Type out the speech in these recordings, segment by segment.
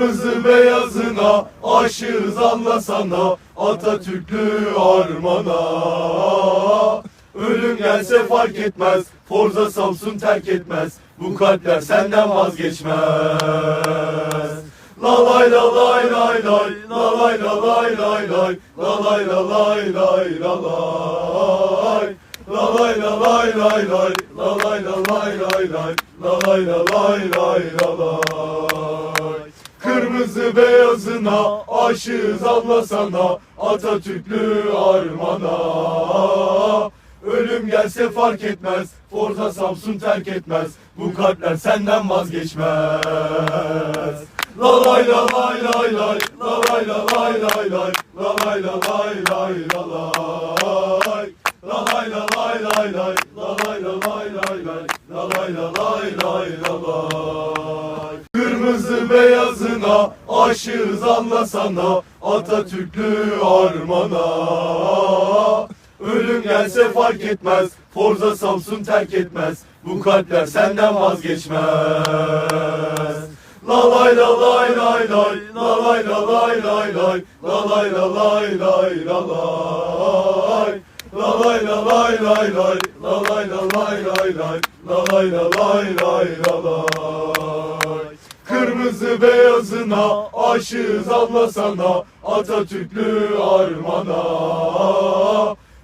Kırmızı beyazına aşığız anlasana Atatürklü armana Ölüm gelse fark etmez Forza Samsun terk etmez Bu kalpler senden vazgeçmez La lay la lay lay lay La lay la lay lay lay La lay la lay lay la lay La lay la lay lay lay La lay la lay lay lay La lay la lay lay la lay Kırmızı beyazına aşığız anlasana Atatürklü armana Ölüm gelse fark etmez Forza Samsun terk etmez Bu kalpler senden vazgeçmez La lay la lay lay lay La lay la lay lay lay La lay la lay lay la lay La lay la lay lay lay La lay la lay lay lay La lay la lay lay la lay Kırmızı beyazına aşığız anlasana Atatürklü armana Ölüm gelse fark etmez Forza Samsun terk etmez Bu kalpler senden vazgeçmez La lay la lay lay lay La lay la lay lay lay La lay la lay lay la lay La lay la lay lay lay La lay la lay lay lay La lay la lay lay la lay Kırmızı beyazına aşığız Allah sana Atatürklü armana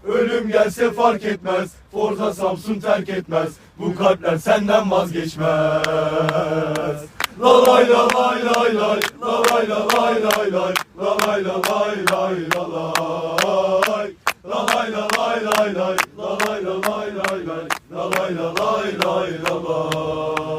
Ölüm gelse fark etmez Forza Samsun terk etmez Bu kalpler senden vazgeçmez La lay la lay lay lay La lay la lay lay lay La lay la lay lay la lay La lay la lay lay lay La lay la lay lay lay La lay la lay lay la lay